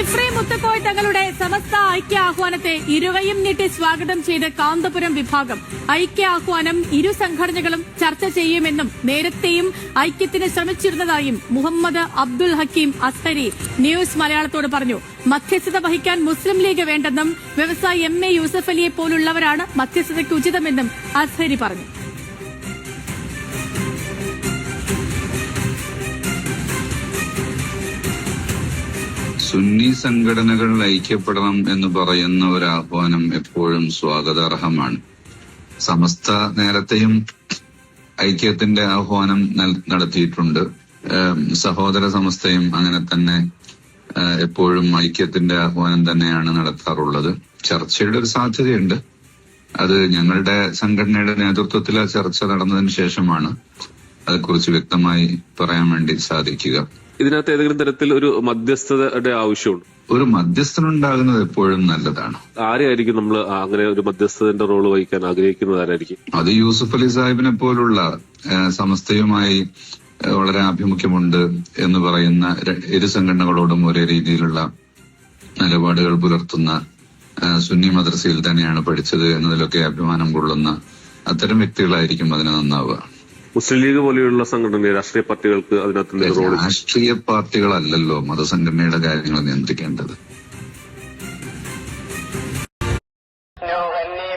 സംഘടനകളുടെ സമസ്ത ഐക്യ ആഹ്വാനത്തെ ഇരുവയും നീട്ടി സ്വാഗതം ചെയ്ത കാന്തപുരം വിഭാഗം. ഐക്യ ആഹ്വാനം ഇരു സംഘടനകളും ചർച്ച ചെയ്യുമെന്നും നേരത്തെയും ഐക്യത്തിന് ശ്രമിച്ചിരുന്നതായും മുഹമ്മദ് അബ്ദുൽ ഹക്കീം അസ്തരി ന്യൂസ് മലയാളത്തോട് പറഞ്ഞു. മധ്യസ്ഥത വഹിക്കാൻ മുസ്ലിം ലീഗ് വേണ്ടെന്നും വ്യവസായി എം എ യൂസഫ് അലിയെ പോലുള്ളവരാണ് മധ്യസ്ഥതയ്ക്ക് ഉചിതമെന്നും അസ്ഹരി പറഞ്ഞു. സുന്നി സംഘടനകൾ ഐക്യപ്പെടണം എന്ന് പറയുന്ന ഒരു ആഹ്വാനം എപ്പോഴും സ്വാഗതാർഹമാണ്. സമസ്ത നേരത്തെയും ഐക്യത്തിന്റെ ആഹ്വാനം നടത്തിയിട്ടുണ്ട്. സഹോദര സമസ്തയും അങ്ങനെ തന്നെ എപ്പോഴും ഐക്യത്തിന്റെ ആഹ്വാനം തന്നെയാണ് നടത്താറുള്ളത്. ചർച്ചയുടെ ഒരു സാധ്യതയുണ്ട്. അത് ഞങ്ങളുടെ സംഘടനയുടെ നേതൃത്വത്തിൽ ആ ചർച്ച നടന്നതിന് ശേഷമാണ്. അതേക്കുറിച്ച് വ്യക്തമായി പറയാൻ വേണ്ടി സാധിക്കുക. ഇതിനകത്ത് ഏതെങ്കിലും തരത്തിൽ ഒരു മധ്യസ്ഥതയുടെ ആവശ്യമുണ്ട്? ഒരു മധ്യസ്ഥനുണ്ടാകുന്നത് എപ്പോഴും നല്ലതാണ്. ആരെയായിരിക്കും നമ്മൾ അങ്ങനെ ഒരു മധ്യസ്ഥതന്റെ റോൾ വഹിക്കാൻ ആഗ്രഹിക്കുന്നത് ആരായിരിക്കും? അത് യൂസുഫ് അലി സാഹിബിനെ പോലുള്ള സമസ്തയുമായി വളരെ ആഭിമുഖ്യമുണ്ട് എന്ന് പറയുന്ന ഇരു സംഘടനകളോടും ഒരേ രീതിയിലുള്ള നിലപാടുകൾ പുലർത്തുന്ന സുന്നി മദ്രസയിൽ തന്നെയാണ് പഠിച്ചത് എന്നതിലൊക്കെ അഭിമാനം കൊള്ളുന്ന അത്തരം വ്യക്തികളായിരിക്കും അതിന് നന്നാവുക. മുസ്ലിം ലീഗ് പോലെയുള്ള സംഘടന രാഷ്ട്രീയ പാർട്ടികൾക്ക് അതിനകത്ത് രാഷ്ട്രീയ പാർട്ടികളല്ലല്ലോ മതസംഘടനയുടെ കാര്യങ്ങൾ നിയന്ത്രിക്കേണ്ടത്.